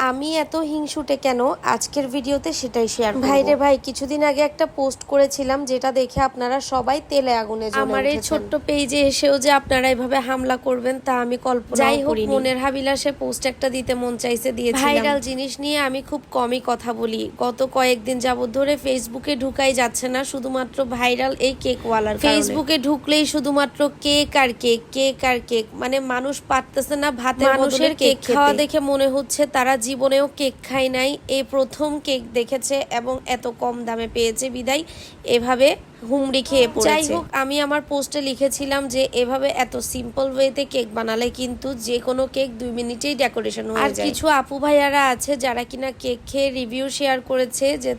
আমি এত হিংসুটে কেন আজকের ভিডিওতে সেটাই শেয়ার ভাই রে ভাই কিছুদিন আগে একটা পোস্ট করেছিলাম যেটা দেখে আপনারা সবাই তেলে আগুনে আমার এই ছোট্ট পেজে এসেও যে আপনারা এভাবে হামলা করবেন তা আমি কল্পনা যাই হোক, মনের হাবিলাসে পোস্ট একটা দিতে মন চাইছে দিয়েছিলাম। ভাইরাল জিনিস নিয়ে আমি খুব কমই কথা বলি। গত কয়েকদিন যাবত ধরে ফেসবুকে ঢুকাই যাচ্ছে না শুধুমাত্র ভাইরাল এই কেক ওয়ালার ফেসবুকে ঢুকলেই শুধুমাত্র কেক আর কেক কেক আর কেক মানে মানুষ পারতেছে না ভাতের মানুষের কেক খাওয়া দেখে মনে হচ্ছে তারা জীবনেও কেক খায় নাই। এই প্রথম কেক দেখেছে এবং এত কম দামে পেয়েছে বিদায়। এভাবে হুমড়ি খেয়ে পড়েছে। যাই হোক আমি আমার পোস্টে লিখেছিলাম যে এভাবে এত সিম্পল ওয়েতে কেক বানালে কিন্তু যে কোনো কেক দুই মিনিটেই ডেকোরেশন হয়ে আর যায়। কিছু আপু ভাইয়ারা আছে যারা কিনা কেক খেয়ে রিভিউ শেয়ার করেছে যে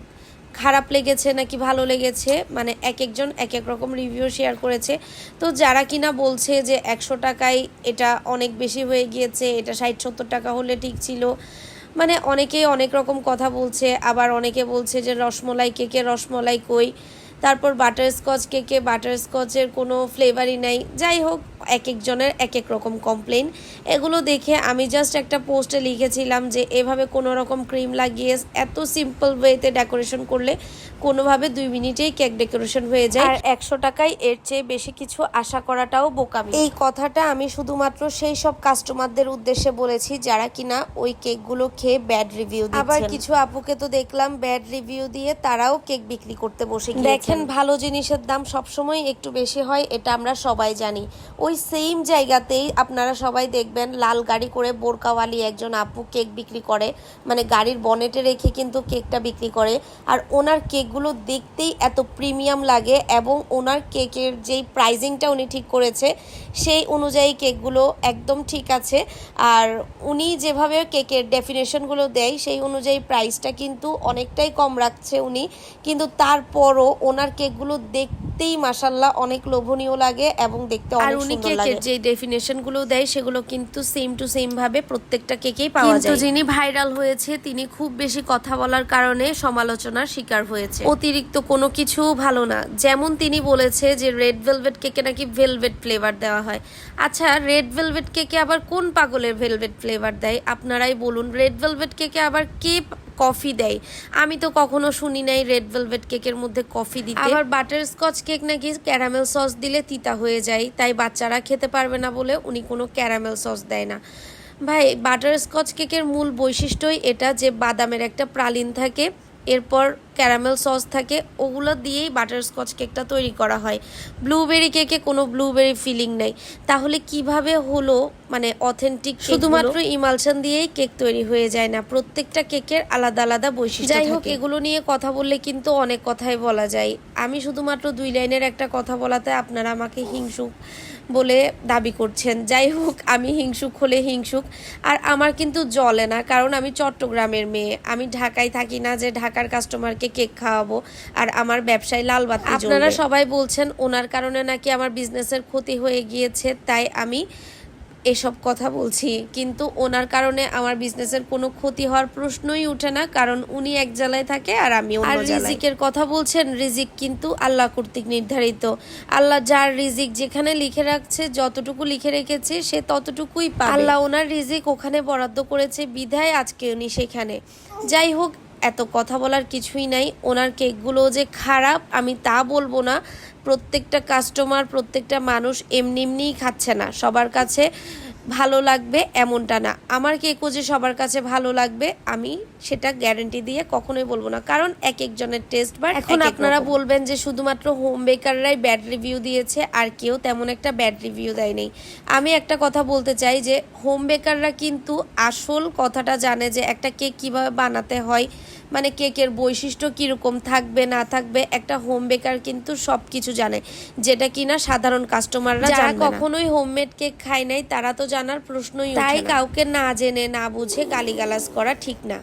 খারাপ লেগেছে নাকি ভালো লেগেছে? মানে এক একজন এক এক রকম রিভিউ শেয়ার করেছে। তো যারা কিনা বলছে যে একশো টাকায় এটা অনেক বেশি হয়ে গিয়েছে এটা ষাট সত্তর টাকা হলে ঠিক ছিল। মানে অনেকেই অনেক রকম কথা বলছে আবার অনেকে বলছে যে রসমলাই কেকে রসমলাই কই? তারপর বাটারস্কচ কেকে বাটারস্কচের কোনো ফ্লেভারই নাই। যাই হোক এক একজনের এক এক রকম কমপ্লেন এগুলো দেখে আমি জাস্ট একটা পোস্টে লিখেছিলাম যে এভাবে কোনো রকম ক্রিম লাগিয়ে এত সিম্পল ওয়েতে ডেকোরেশন করলে কোনোভাবে দুই মিনিটেই কেক ডেকোরেশন হয়ে যায়। আর একশো টাকায় এর চেয়ে বেশি কিছু আশা করাটাও বোকামি। এই কথাটা আমি শুধুমাত্র সেই সব কাস্টমারদের উদ্দেশ্যে বলেছি যারা কিনা ওই কেকগুলো খেয়ে ব্যাড রিভিউ আবার কিছু আপুকে তো দেখলাম ব্যাড রিভিউ দিয়ে তারাও কেক বিক্রি করতে বসে দেখেন ভালো জিনিসের দাম সবসময় একটু বেশি হয়, এটা আমরা সবাই জানি। ওই সেম জায়গাতেই আপনারা সবাই দেখবেন, লাল গাড়ি করে বোরকাওয়ালি একজন আপু কেক বিক্রি করে মানে গাড়ির বনেটে রেখে কিন্তু কেকটা বিক্রি করে। আর ওনার কেকগুলো দেখতেই এত প্রিমিয়াম লাগে এবং ওনার কেকের যেই প্রাইজিংটা উনি ঠিক করেছে, সেই অনুযায়ী কেকগুলো একদম ঠিক আছে। আর উনি যেভাবে কেকের ডেফিনেশনগুলো দেয়, সেই অনুযায়ী প্রাইসটা কিন্তু অনেকটাই কম রাখছে উনি। কিন্তু তারপরও ওনার কেকগুলো দেখতেই মাসাল্লাহ অনেক লোভনীয় লাগে এবং দেখতে আর অনেক সুন্দর লাগে। কেকের যে ডেফিনেশনগুলো দেয় সেগুলো কিন্তু সেম টু সেম ভাবে প্রত্যেকটা কেকেই পাওয়া কিন্তু যায়। যিনি ভাইরাল হয়েছে তিনি খুব বেশি কথা বলার কারণে সমালোচনার শিকার হয়েছে। অতিরিক্ত কোনো কিছু ভালো না। যেমন তিনি বলেছে যে রেড ভেলভেট কেকে নাকি ভেলভেট ফ্লেভার দেওয়া হয়। আচ্ছা রেড ভেলভেট কেকে আবার কোন পাগলের ভেলভেট ফ্লেভার দেয়? আপনারাই বলুন রেড ভেলভেট কেকে আবার কে কফি দেয়। আমি তো কখনো শুনি নাই রেড ভেলভেট কেকের মধ্যে কফি দিতে। আবার বাটার স্কচ কেক নাকি ক্যারামেল সস দিলে তিতা হয়ে যায়, তাই বাচ্চারা খেতে পারবে না বলে উনি কোনো ক্যারামেল সস দেয় না। ভাই বাটার স্কচ কেকের মূল বৈশিষ্ট্যই এটা যে বাদামের একটা প্রালিন থাকে, এরপর ক্যারামেল সস থাকে ওগুলো দিয়েই বাটার স্কচ কেকটা তৈরি করা হয়। ব্লুবেরি কেকে কোনো ব্লুবেরি ফিলিং নেই। তাহলে কীভাবে হলো মানে অথেন্টিক শুধুমাত্র ইমালশন দিয়েই কেক তৈরি হয়ে যায় না প্রত্যেকটা কেকের আলাদা আলাদা বৈশিষ্ট্য যাই হোক এগুলো নিয়ে কথা বললে কিন্তু অনেক কথাই বলা যায়। আমি শুধুমাত্র দুই লাইনের একটা কথা বলাতে আপনারা আমাকে হিংসুক বলে দাবি করছেন। যাই হোক আমি হিংসুক হলে হিংসুক আর আমার কিন্তু জলে না কারণ আমি চট্টগ্রামের মেয়ে। আমি ঢাকায় থাকি না যে ঢাকার কাস্টমারকে কেক খাওয়াবো আর আমার ব্যবসায় লাল বাতি আপনারা সবাই বলছেন ওনার কারণে নাকি আমার বিজনেসের ক্ষতি হয়ে গিয়েছে তাই আমি এসব কথা বলছি। কিন্তু ওনার কারণে আমার বিজনেসের কোনো ক্ষতি হওয়ার প্রশ্নই উঠে না কারণ উনি এক জেলায় থাকে আর আমি আর রিজিকের রিজিকের কথা বলছেন রিজিক কিন্তু আল্লাহ কর্তৃক নির্ধারিত। আল্লাহ যার রিজিক যেখানে লিখে রাখছে যতটুকু লিখে রেখেছে সে ততটুকুই পাবে। আল্লাহ ওনার রিজিক ওখানে বরাদ্দ করেছে বিধায় আজকে উনি সেখানে। যাই হোক এত কথা বলার কিছুই নাই। ওনার কেকগুলো যে খারাপ, আমি তা বলব না। প্রত্যেকটা কাস্টমার প্রত্যেকটা মানুষ এমনি এমনিই খাচ্ছে না। সবার কাছে ভালো লাগবে এমনটা না। আমার কেকও যে সবার কাছে ভালো লাগবে আমি সেটা গ্যারেন্টি দিয়ে কখনোই বলব না। কারণ এক একজনের টেস্ট বা এখন আপনারা বলবেন যে শুধুমাত্র হোম বেকাররাই ব্যাড রিভিউ দিয়েছে আর কেউ তেমন একটা ব্যাড রিভিউ দেয়নি। আমি একটা কথা বলতে চাই যে হোম বেকাররা কিন্তু আসল কথাটা জানে যে একটা কেক কীভাবে বানাতে হয় মানে কেকের বৈশিষ্ট্য কীরকম থাকবে না থাকবে একটা হোম বেকার কিন্তু সব কিছু জানে যেটা কিনা সাধারণ কাস্টমাররা যারা কখনোই হোমমেড কেক খায় নাই তারা তো জানার প্রশ্নই তাই কাউকে না জেনে না বুঝে গালিগালাজ করা ঠিক না।